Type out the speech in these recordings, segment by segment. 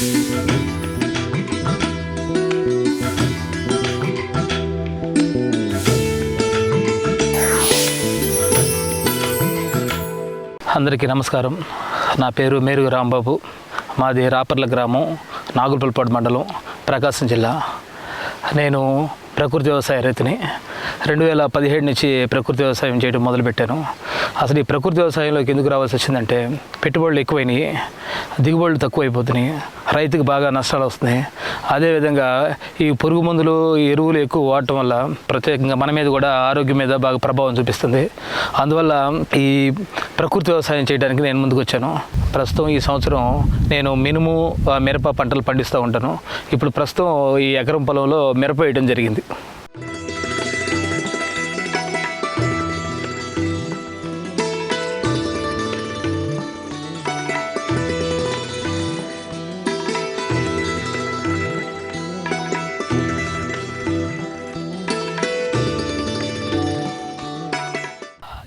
అందరికీ నమస్కారం. నా పేరు మేరుగు రాంబాబు. మాది రాపర్ల గ్రామం నాగులపల్లిపాడు మండలం ప్రకాశం జిల్లా. నేను ప్రకృతి వ్యవసాయ రైతుని రెండు వేల పదిహేడు నుంచి ప్రకృతి వ్యవసాయం చేయడం మొదలుపెట్టాను. అసలు ఈ ప్రకృతి వ్యవసాయంలోకి ఎందుకు రావాల్సి వచ్చిందంటే పెట్టుబడులు ఎక్కువైనాయి దిగుబడులు తక్కువైపోతున్నాయి రైతుకు బాగా నష్టాలు వస్తున్నాయి. అదేవిధంగా ఈ పురుగు మందులు ఈ ఎరువులు ఎక్కువ వాడటం వల్ల ప్రత్యేకంగా మన మీద కూడా ఆరోగ్యం మీద బాగా ప్రభావం చూపిస్తుంది. అందువల్ల ఈ ప్రకృతి వ్యవసాయం చేయడానికి నేను ముందుకు వచ్చాను. ప్రస్తుతం ఈ సంవత్సరం నేను మినుము మిరప పంటలు పండిస్తూ ఉంటాను. ఇప్పుడు ప్రస్తుతం ఈ ఎకరం పొలంలో మిరప వేయడం జరిగింది.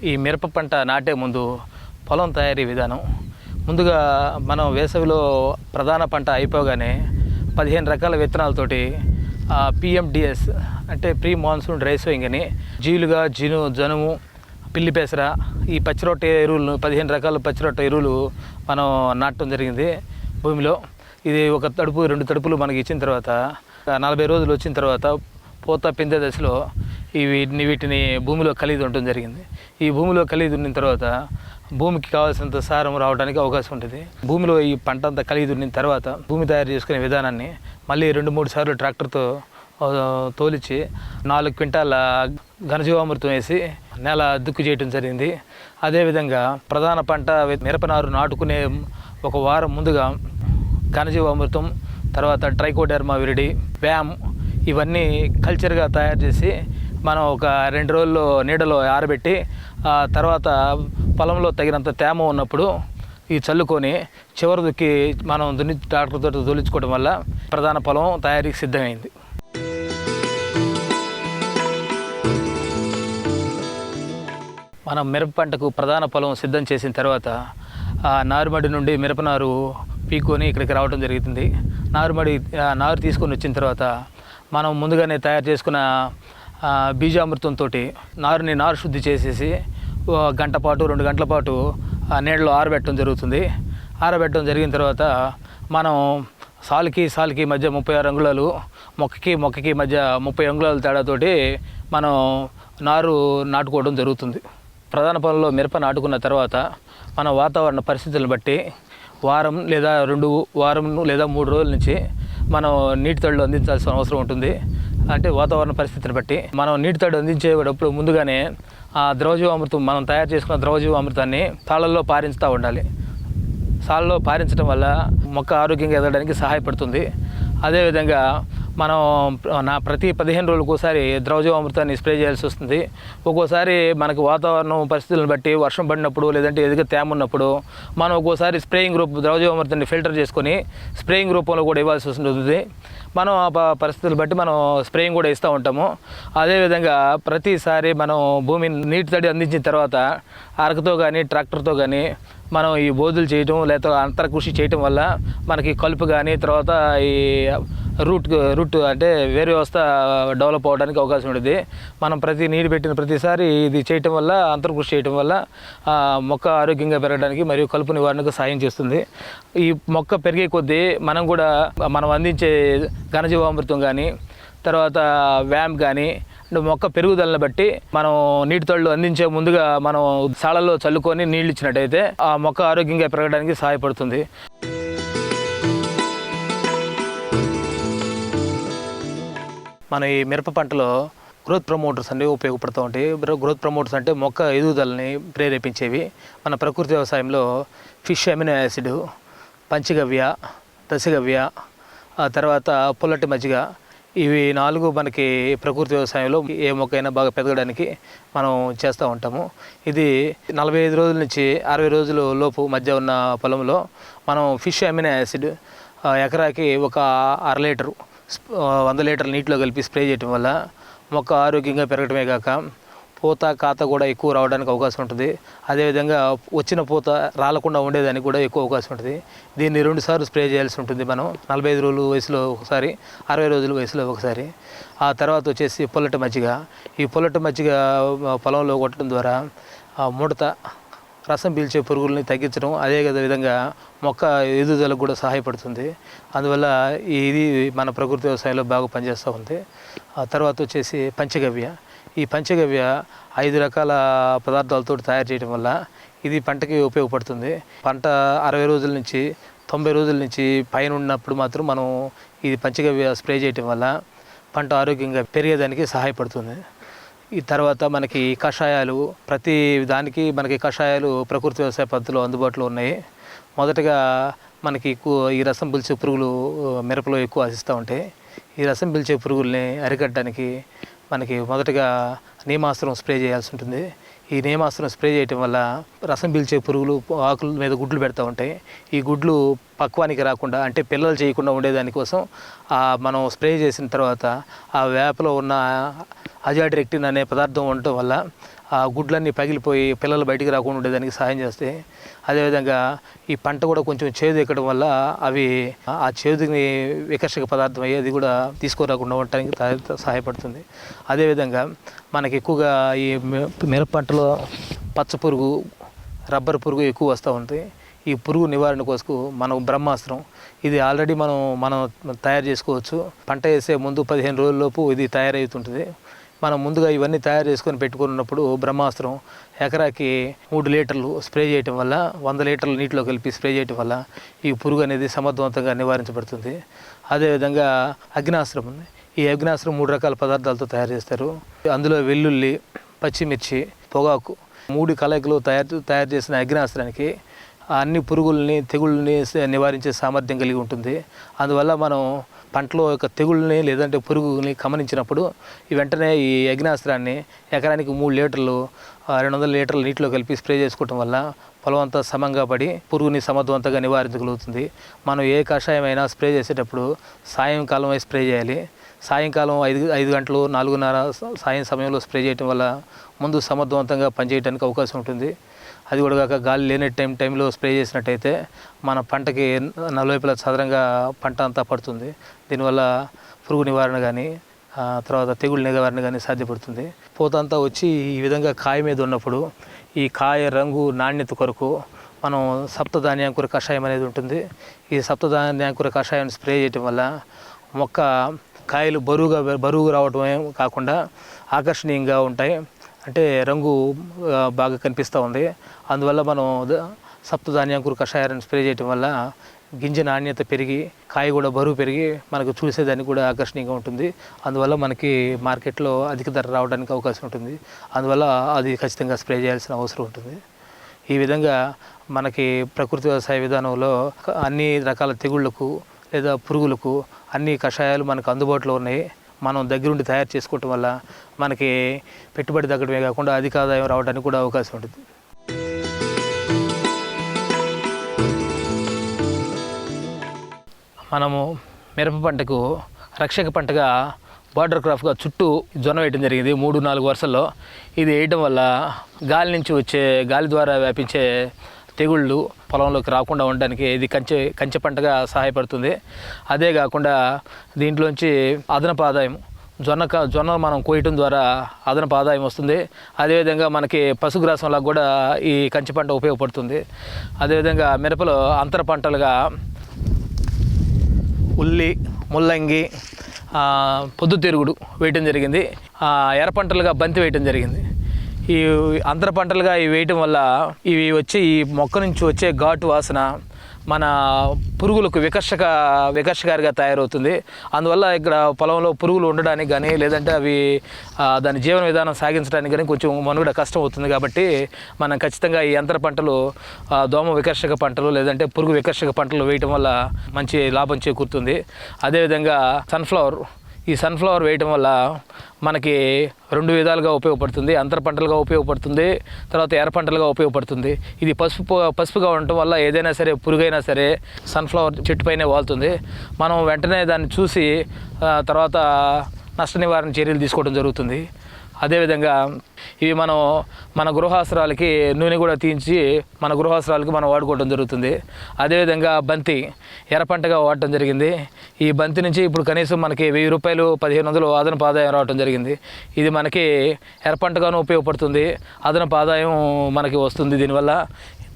ఈ మిరప పంట నాటే ముందు పొలం తయారీ విధానం. ముందుగా మనం వేసవిలో ప్రధాన పంట అయిపోగానే పదిహేను రకాల విత్తనాలతోటి పిఎండిఎస్ అంటే ప్రీ మాన్సూన్ డ్రై సోయింగ్ అని. జీలుగా జిను జనుము పిల్లి పెసర ఈ పచ్చిరొట్ట ఎరువులను పదిహేను రకాల పచ్చిరొట్ట ఎరువులు మనం నాటడం జరిగింది భూమిలో. ఇది ఒక తడుపు రెండు తడుపులు మనకి ఇచ్చిన తర్వాత నలభై రోజులు వచ్చిన తర్వాత పూత పిందె దశలో ఈ వీటిని వీటిని భూమిలో కలిగి ఉండటం జరిగింది. ఈ భూమిలో కలిగి ఉన్న తర్వాత భూమికి కావాల్సినంత సారం రావడానికి అవకాశం ఉంటుంది. భూమిలో ఈ పంట అంతా కలిగి దున్నిన తర్వాత భూమి తయారు చేసుకునే విధానాన్ని మళ్ళీ రెండు మూడు సార్లు ట్రాక్టర్తో తోలిచి నాలుగు క్వింటాల ఘనజీవామృతం వేసి నేల దుక్కు చేయటం జరిగింది. అదేవిధంగా ప్రధాన పంట మిరపనారు నాటుకునే ఒక వారం ముందుగా ఘనజీవామృతం తర్వాత ట్రైకోడెర్మా విరిడి వ్యామ్ ఇవన్నీ కల్చర్గా తయారు చేసి మనం ఒక రెండు రోజుల్లో నీడలో ఆరబెట్టి తర్వాత పొలంలో తగినంత తేమ ఉన్నప్పుడు ఈ చల్లుకొని చివరి మనం దున్ని ట్రాక్టర్తో తొలిచుకోవడం వల్ల ప్రధాన పొలం తయారీకి సిద్ధమైంది. మనం మిరప పంటకు ప్రధాన పొలం సిద్ధం చేసిన తర్వాత ఆ నారుమడి నుండి మిరపనారు పీక్కొని ఇక్కడికి రావడం జరుగుతుంది. నారుమడి నారు తీసుకొని వచ్చిన తర్వాత మనం ముందుగానే తయారు చేసుకున్న బీజామృతంతో నారుని నారు శుద్ధి చేసేసి గంట పాటు రెండు గంటల పాటు ఆ నీళ్ళలో ఆరబెట్టడం జరుగుతుంది. ఆరబెట్టడం జరిగిన తర్వాత మనం సాలుకి సాలుకి మధ్య ముప్పై ఆరు అంగుళాలు మొక్కకి మొక్కకి మధ్య ముప్పై అంగుళాల తేడాతోటి మనం నారు నాటుకోవడం జరుగుతుంది. ప్రధాన పనుల్లో మిరప నాటుకున్న తర్వాత మన వాతావరణ పరిస్థితులను బట్టి వారం లేదా రెండు వారం లేదా మూడు రోజుల నుంచి మనం నీటి తడులు అందించాల్సిన అవసరం ఉంటుంది. అంటే వాతావరణ పరిస్థితిని బట్టి మనం నీటి తడి అందించేటప్పుడు ముందుగానే ఆ ద్రవజీవామృతం మనం తయారు చేసుకున్న ద్రవజీవామృతాన్ని తాళల్లో పారించుతూ ఉండాలి. సాళ్ళలో పారించడం వల్ల మొక్క ఆరోగ్యంగా ఎదగడానికి సహాయపడుతుంది. అదేవిధంగా మనం నా ప్రతి పదిహేను రోజులకు ఒకసారి ద్రవజీవామృతాన్ని స్ప్రే చేయాల్సి వస్తుంది. ఒక్కోసారి మనకి వాతావరణం పరిస్థితులను బట్టి వర్షం పడినప్పుడు లేదంటే ఎదుగు తేమ ఉన్నప్పుడు మనం ఒక్కోసారి స్ప్రేయింగ్ రూపం ద్రవజీవామృతాన్ని ఫిల్టర్ చేసుకొని స్ప్రేయింగ్ రూపంలో కూడా ఇవ్వాల్సి వస్తుంది మనం ఆ ప- పరిస్థితులు బట్టి మనం స్ప్రేయింగ్ కూడా ఇస్తూ ఉంటాము. అదేవిధంగా ప్రతిసారి మనం భూమిని నీటి తడి అందించిన తర్వాత అరకతో కానీ ట్రాక్టర్తో కానీ మనం ఈ బోధులు చేయటం లేదా అంతర కృషి చేయటం వల్ల మనకి కలుపు కానీ తర్వాత ఈ రూట్ రూట్ అంటే వేరే వ్యవస్థ డెవలప్ అవడానికి అవకాశం ఉంటుంది. మనం ప్రతి నీరు పెట్టిన ప్రతిసారి ఇది చేయటం వల్ల అంతర్కృషి చేయటం వల్ల మొక్క ఆరోగ్యంగా పెరగడానికి మరియు కలుపు నివారణకు సాయం చేస్తుంది. ఈ మొక్క పెరిగే కొద్దీ మనం కూడా మనం అందించే ఘనజీవామృతం కానీ తర్వాత వ్యామ్ కానీ మొక్క పెరుగుదలను బట్టి మనం నీటి తళ్ళు అందించే ముందుగా మనం సాళల్లో చల్లుకొని నీళ్ళు ఇచ్చినట్టయితే ఆ మొక్క ఆరోగ్యంగా పెరగడానికి సహాయపడుతుంది. మన ఈ మిరప పంటలో గ్రోత్ ప్రమోటర్స్ అనేవి ఉపయోగపడుతూ ఉంటాయి. గ్రోత్ ప్రమోటర్స్ అంటే మొక్క ఎదుగుదలని ప్రేరేపించేవి. మన ప్రకృతి వ్యవసాయంలో fish amino acid panchagavya dashagavya ఆ తర్వాత పుల్లటి మజ్జిగ ఇవి నాలుగు మనకి ప్రకృతి వ్యవసాయంలో ఏ మొక్కైనా బాగా పెరగడానికి మనం చేస్తూ ఉంటాము. ఇది నలభై ఐదు రోజుల నుంచి అరవై రోజుల లోపు మధ్య ఉన్న పొలంలో మనం ఫిష్ అమినో యాసిడ్ ఎకరాకి ఒక అర లీటరు వంద లీటర్ల నీటిలో కలిపి స్ప్రే చేయటం వల్ల మొక్క ఆరోగ్యంగా పెరగటమే కాక పూత కాత కూడా ఎక్కువ రావడానికి అవకాశం ఉంటుంది. అదేవిధంగా వచ్చిన పూత రాలకుండా ఉండేదానికి కూడా ఎక్కువ అవకాశం ఉంటుంది. దీన్ని రెండుసార్లు స్ప్రే చేయాల్సి ఉంటుంది మనం. నలభై ఐదు రోజులు వయసులో ఒకసారి అరవై రోజుల వయసులో ఒకసారి. ఆ తర్వాత వచ్చేసి పొల్లటి మజ్జిగ. ఈ పొల్లటి మజ్జిగ పొలంలో కొట్టడం ద్వారా ముడత రసం పీల్చే పురుగుల్ని తగ్గించడం అదే విధంగా మొక్క ఎదుగుదలకు కూడా సహాయపడుతుంది. అందువల్ల ఇది మన ప్రకృతి వ్యవసాయంలో బాగా పనిచేస్తూ ఉంది. ఆ తర్వాత వచ్చేసి పంచగవ్య. ఈ పంచగవ్య ఐదు రకాల పదార్థాలతో తయారు చేయడం వల్ల ఇది పంటకి ఉపయోగపడుతుంది. పంట అరవై రోజుల నుంచి తొంభై రోజుల నుంచి పైన ఉన్నప్పుడు మాత్రం మనం ఇది పంచగవ్య స్ప్రే చేయటం వల్ల పంట ఆరోగ్యంగా పెరిగేదానికి సహాయపడుతుంది. ఈ తర్వాత మనకి కషాయాలు ప్రతి దానికి మనకి కషాయాలు ప్రకృతి వ్యవసాయ పద్ధతిలో అందుబాటులో ఉన్నాయి. మొదటగా మనకి ఎక్కువ ఈ రసం పిలిచే పురుగులు మిరపలో ఎక్కువ ఆశిస్తూ ఉంటాయి ఈ రసం పిలిచే పురుగుల్ని అరికట్టడానికి మనకి మొదటగా నియమాస్త్రం స్ప్రే చేయాల్సి ఉంటుంది. ఈ నియమాస్త్రం స్ప్రే చేయటం వల్ల రసం పీల్చే పురుగులు ఆకుల మీద గుడ్లు పెడతా ఉంటాయి. ఈ గుడ్లు పక్వానికి రాకుండా అంటే పిల్లలు చేయకుండా ఉండేదానికోసం మనం స్ప్రే చేసిన తర్వాత ఆ వేపలో ఉన్న అజాడిరెక్టిన్ అనే పదార్థం ఉండటం వల్ల ఆ గుడ్లన్నీ పగిలిపోయి పిల్లలు బయటికి రాకుండా ఉండేదానికి సహాయం చేస్తాయి అదేవిధంగా ఈ పంట కూడా కొంచెం చేదు ఎక్కడం వల్ల అవి ఆ చేదుని వికర్షక పదార్థం అయ్యి అది కూడా తీసుకురాకుండా ఉండటానికి సహాయపడుతుంది. అదేవిధంగా మనకి ఎక్కువగా ఈ మిరప పంటలో పచ్చ పురుగు రబ్బర్ పురుగు ఎక్కువ వస్తూ ఉంటాయి ఈ పురుగు నివారణ కోసం మనం బ్రహ్మాస్త్రం ఇది ఆల్రెడీ మనం మనం తయారు చేసుకోవచ్చు. పంట వేసే ముందు పదిహేను రోజుల్లోపు ఇది తయారవుతుంటుంది. మనం ముందుగా ఇవన్నీ తయారు చేసుకొని పెట్టుకున్నప్పుడు బ్రహ్మాస్త్రం ఎకరాకి మూడు లీటర్లు స్ప్రే చేయటం వల్ల వంద లీటర్లు నీటిలో కలిపి స్ప్రే చేయటం వల్ల ఈ పురుగు అనేది సమర్థవంతంగా నివారించబడుతుంది. అదేవిధంగా అగ్నాస్త్రం ఉంది. ఈ అగ్నాస్త్రం మూడు రకాల పదార్థాలతో తయారు చేస్తారు. అందులో వెల్లుల్లి పచ్చిమిర్చి పొగాకు మూడు కలయికలు తయారు తయారు చేసిన అగ్నాస్త్రానికి అన్ని పురుగుల్ని తెగుళ్ళని నివారించే సామర్థ్యం కలిగి ఉంటుంది. అందువల్ల మనం పంటలో యొక్క తెగుళ్ళని లేదంటే పురుగుని గమనించినప్పుడు ఈ వెంటనే ఈ అగ్నాస్త్రాన్ని ఎకరానికి మూడు లీటర్లు రెండు వందల లీటర్ల నీటిలో కలిపి స్ప్రే చేసుకోవటం వల్ల పొలం అంతా సమంగా పడి పురుగుని సమర్థవంతంగా నివారించగలుగుతుంది. మనం ఏ కషాయం అయినా స్ప్రే చేసేటప్పుడు సాయంకాలం అయి స్ప్రే చేయాలి. సాయంకాలం ఐదు ఐదు గంటలు నాలుగున్నర సాయం సమయంలో స్ప్రే చేయటం వల్ల ముందు సమర్థవంతంగా పనిచేయడానికి అవకాశం ఉంటుంది. అది కూడా కాక గాలి లేని టైం టైంలో స్ప్రే చేసినట్టయితే మన పంటకి నలువైపులా చదరంగా పంట అంతా పడుతుంది. దీనివల్ల పురుగు నివారణ కానీ తర్వాత తెగుళ్ళ నివారణ కానీ సాధ్యపడుతుంది. పూత అంతా వచ్చి ఈ విధంగా కాయ మీద ఉన్నప్పుడు ఈ కాయ రంగు నాణ్యత కొరకు మనం సప్తధాన్యాంకుర కషాయం అనేది ఉంటుంది. ఈ సప్తధాన్యాంకుర కషాయం స్ప్రే చేయటం వల్ల మొక్క కాయలు బరువుగా బరువు రావడమే కాకుండా ఆకర్షణీయంగా ఉంటాయి. అంటే రంగు బాగా కనిపిస్తూ ఉంది. అందువల్ల మనం ద- సప్తధాన్యాంకుర కషాయాన్ని స్ప్రే చేయటం వల్ల గింజ నాణ్యత పెరిగి కాయ కూడా బరువు పెరిగి మనకు చూసేదానికి కూడా ఆకర్షణీయంగా ఉంటుంది. అందువల్ల మనకి మార్కెట్లో అధిక ధర రావడానికి అవకాశం ఉంటుంది. అందువల్ల అది ఖచ్చితంగా స్ప్రే చేయాల్సిన అవసరం ఉంటుంది. ఈ విధంగా మనకి ప్రకృతి వ్యవసాయ విధానంలో అన్ని రకాల తెగుళ్ళకు లేదా పురుగులకు అన్ని కషాయాలు మనకు అందుబాటులో ఉన్నాయి. మనం దగ్గరుండి తయారు చేసుకోవటం వల్ల మనకి పెట్టుబడి తగ్గడమే కాకుండా అధిక ఆదాయం రావడానికి కూడా అవకాశం ఉంటుంది. మనము మిరప పంటకు రక్షక పంటగా బార్డర్ క్రాఫ్ట్గా చుట్టూ జొన్న వేయడం జరిగింది మూడు నాలుగు వరుసల్లో. ఇది వేయడం వల్ల గాలి నుంచి వచ్చే గాలి ద్వారా వ్యాపించే తెగుళ్ళు పొలంలోకి రాకుండా ఉండడానికి ఇది కంచె కంచె పంటగా సహాయపడుతుంది. అదే కాకుండా దీంట్లోంచి అదనపు ఆదాయం జొన్న జొన్న మనం కోయటం ద్వారా అదనపు ఆదాయం వస్తుంది అదేవిధంగా మనకి పశుగ్రాసంలా కూడా ఈ కంచి పంట ఉపయోగపడుతుంది. అదేవిధంగా మిరపలో అంతర పంటలుగా ఉల్లి ముల్లంగి పొద్దుతిరుగుడు వేయటం జరిగింది. ఎర్ర పంటలుగా బంతి వేయటం జరిగింది. ఈ అంతర పంటలుగా ఇవి వేయటం వల్ల ఇవి వచ్చే ఈ మొక్క నుంచి వచ్చే ఘాటు వాసన మన పురుగులకు వికర్షక వికర్షకారిగా తయారవుతుంది. అందువల్ల ఇక్కడ పొలంలో పురుగులు ఉండడానికి కానీ లేదంటే అవి దాని జీవన విధానం సాగించడానికి కానీ కొంచెం మనుగడ కష్టం అవుతుంది కాబట్టి మనం ఖచ్చితంగా ఈ అంతర పంటలు దోమ వికర్షక పంటలు లేదంటే పురుగు వికర్షక పంటలు వేయటం వల్ల మంచి లాభం చేకూరుతుంది. అదేవిధంగా సన్ఫ్లవర్ ఈ సన్ఫ్లవర్ వేయటం వల్ల మనకి రెండు విధాలుగా ఉపయోగపడుతుంది. అంతర పంటలుగా ఉపయోగపడుతుంది. తర్వాత ఎర్ర పంటలుగా ఉపయోగపడుతుంది. ఇది పసుపు పసుపుగా ఉండటం వల్ల ఏదైనా సరే పురుగైనా సరే సన్ఫ్లవర్ చెట్టుపైనే వాలుతుంది మనం వెంటనే దాన్ని చూసి తర్వాత నష్ట నివారణ చర్యలు తీసుకోవడం జరుగుతుంది. అదేవిధంగా ఇవి మనం మన గృహాస్త్రాలకి నూనె కూడా తీయించి మన గృహాసరాలకి మనం వాడుకోవడం జరుగుతుంది. అదేవిధంగా బంతి ఎర్రపంటగా వాడటం జరిగింది. ఈ బంతి నుంచి ఇప్పుడు కనీసం మనకి వెయ్యి రూపాయలు పదిహేను వందలు అదనపు ఆదాయం రావడం జరిగింది. ఇది మనకి ఎర్రపంటగాను ఉపయోగపడుతుంది. అదనపు ఆదాయం మనకి వస్తుంది దీనివల్ల.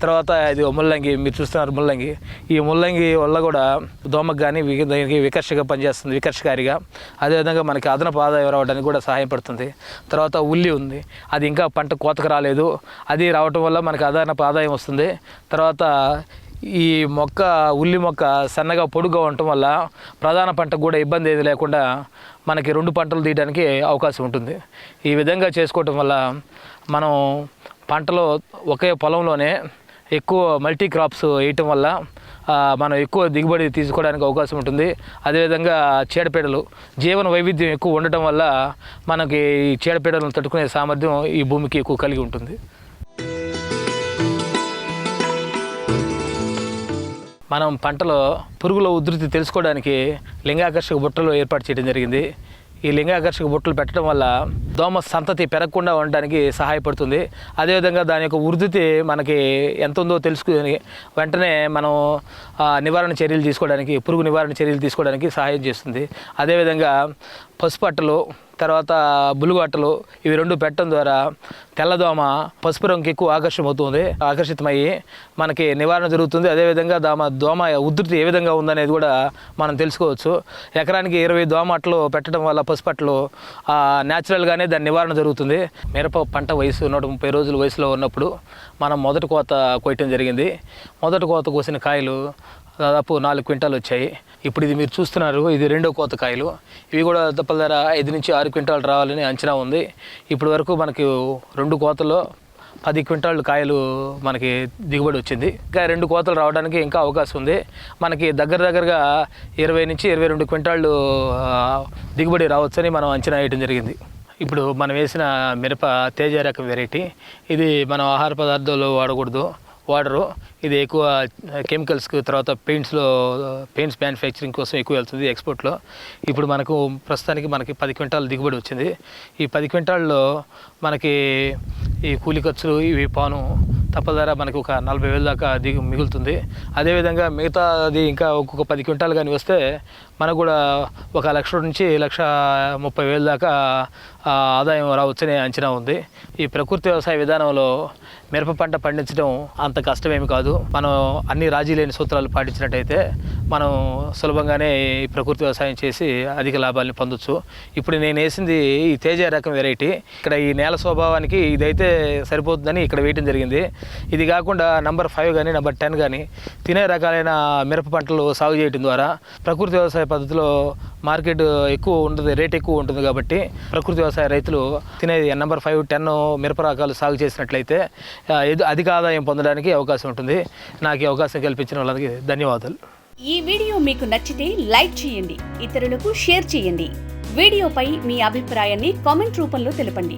తర్వాత ఇది ముల్లంగి మీరు చూస్తున్నారు ముల్లంగి. ఈ ముల్లంగి వల్ల కూడా దోమకు కానీ వి- దానికి వికర్షగా పనిచేస్తుంది వికర్షకారిగా. అదేవిధంగా మనకి అదనపు ఆదాయం రావడానికి కూడా సహాయపడుతుంది తర్వాత ఉల్లి ఉంది. అది ఇంకా పంట కోతకు రాలేదు. అది రావటం వల్ల మనకి అదనపు ఆదాయం వస్తుంది. తర్వాత ఈ మొక్క ఉల్లి మొక్క సన్నగా పొడుగా ఉండటం వల్ల ప్రధాన పంటకు కూడా ఇబ్బంది ఏది లేకుండా మనకి రెండు పంటలు తీయడానికి అవకాశం ఉంటుంది. ఈ విధంగా చేసుకోవటం వల్ల మనం పంటలో ఒకే పొలంలోనే ఎక్కువ మల్టీ క్రాప్స్ వేయటం వల్ల మనం ఎక్కువ దిగుబడి తీసుకోవడానికి అవకాశం ఉంటుంది. అదేవిధంగా చీడపీడలు జీవన వైవిధ్యం ఎక్కువ ఉండటం వల్ల మనకి ఈ చీడపీడలను తట్టుకునే సామర్థ్యం ఈ భూమికి ఎక్కువ కలిగి ఉంటుంది. మనం పంటలో పురుగుల ఉధృతి తెలుసుకోవడానికి లింగాకర్షక బుట్టలు ఏర్పాటు చేయడం జరిగింది. ఈ లింగాకర్షక బుట్టలు పెట్టడం వల్ల దోమ సంతతి పెరగకుండా ఉండడానికి సహాయపడుతుంది. అదేవిధంగా దాని యొక్క ఉధృతి మనకి ఎంత ఉందో తెలుసుకుని వెంటనే మనం నివారణ చర్యలు తీసుకోవడానికి పురుగు నివారణ చర్యలు తీసుకోవడానికి సహాయం చేస్తుంది. అదేవిధంగా పసుపు అట్టలు తర్వాత బులుగు అట్టలు ఇవి రెండు పెట్టడం ద్వారా తెల్లదోమ పసుపు రంగుకి ఎక్కువ ఆకర్షమవుతుంది ఆకర్షితమయ్యి మనకి నివారణ జరుగుతుంది. అదేవిధంగా దామ దోమ ఉధృతి ఏ విధంగా ఉందనేది కూడా మనం తెలుసుకోవచ్చు. ఎకరానికి ఇరవై దోమ అట్టలు పెట్టడం వల్ల పసుపు అట్టలు న్యాచురల్గానే దాని నివారణ జరుగుతుంది. మిరప పంట వయసు నూట ముప్పై రోజుల వయసులో ఉన్నప్పుడు మనం మొదటి కోత కొయ్యటం జరిగింది. మొదటి కోత కోసిన కాయలు దాదాపు నాలుగు క్వింటాలు వచ్చాయి. ఇప్పుడు ఇది మీరు చూస్తున్నారు ఇది రెండో కోత కాయలు. ఇవి కూడా దప్పల ధర ఐదు నుంచి ఆరు క్వింటాలు రావాలని అంచనా ఉంది. ఇప్పటి వరకు మనకి రెండు కోతల్లో పది క్వింటాలు కాయలు మనకి దిగుబడి వచ్చింది. ఇంకా రెండు కోతలు రావడానికి ఇంకా అవకాశం ఉంది. మనకి దగ్గర దగ్గరగా ఇరవై నుంచి ఇరవై రెండు క్వింటాళ్ళు దిగుబడి రావచ్చని మనం అంచనా వేయడం జరిగింది. ఇప్పుడు మనం వేసిన మిరప తేజ రకం వెరైటీ ఇది మనం ఆహార పదార్థాలు వాడకూడదు. వాడరు. ఇది ఎక్కువ కెమికల్స్కి తర్వాత పెయింట్స్లో పెయింట్స్ మ్యానుఫ్యాక్చరింగ్ కోసం ఎక్కువ వెళ్తుంది ఎక్స్పోర్ట్లో ఇప్పుడు మనకు ప్రస్తుతానికి మనకి పది క్వింటాల్ దిగుబడి వచ్చింది. ఈ పది క్వింటాల్లో మనకి ఈ కూలి ఖర్చులు ఇవి పాను తప్పదారా మనకి ఒక నలభై వేల దాకా దిగు మిగులుతుంది. అదేవిధంగా మిగతాది ఇంకా ఒక్కొక్క పది క్వింటాలు కానీ వస్తే మనకు కూడా ఒక లక్ష నుంచి లక్ష ముప్పై వేల దాకా ఆదాయం రావచ్చనే అంచనా ఉంది. ఈ ప్రకృతి వ్యవసాయ విధానంలో మిరప పంట పండించడం అంత కష్టమేమి కాదు. మనం అన్ని రాజీ లేని సూత్రాలు పాటించినట్టయితే మనం సులభంగానే ఈ ప్రకృతి వ్యవసాయం చేసి అధిక లాభాలను పొందొచ్చు. ఇప్పుడు నేను వేసింది ఈ తేజ రకం వెరైటీ. ఇక్కడ ఈ నేల స్వభావానికి ఇదైతే సరిపోతుందని ఇక్కడ వేయటం జరిగింది. ఇది కాకుండా నంబర్ ఫైవ్ కానీ నెంబర్ టెన్ కానీ తినే రకాలైన మిరప పంటలు సాగు చేయడం ద్వారా ప్రకృతి వ్యవసాయ పద్ధతిలో మార్కెట్ ఎక్కువ ఉంటుంది రేట్ ఎక్కువ ఉంటుంది కాబట్టి ప్రకృతి వ్యవసాయ రైతులు తినేది నెంబర్ ఫైవ్ టెన్ మిరప రకాలు సాగు చేసినట్లయితే అధిక ఆదాయం పొందడానికి అవకాశం ఉంటుంది. నాకు ఈ అవకాశం కల్పించిన వాళ్ళకి ధన్యవాదాలు. ఈ వీడియో మీకు నచ్చితే లైక్ చేయండి ఇతరులకు షేర్ చేయండి. వీడియోపై మీ అభిప్రాయాన్ని కామెంట్ రూపంలో తెలపండి.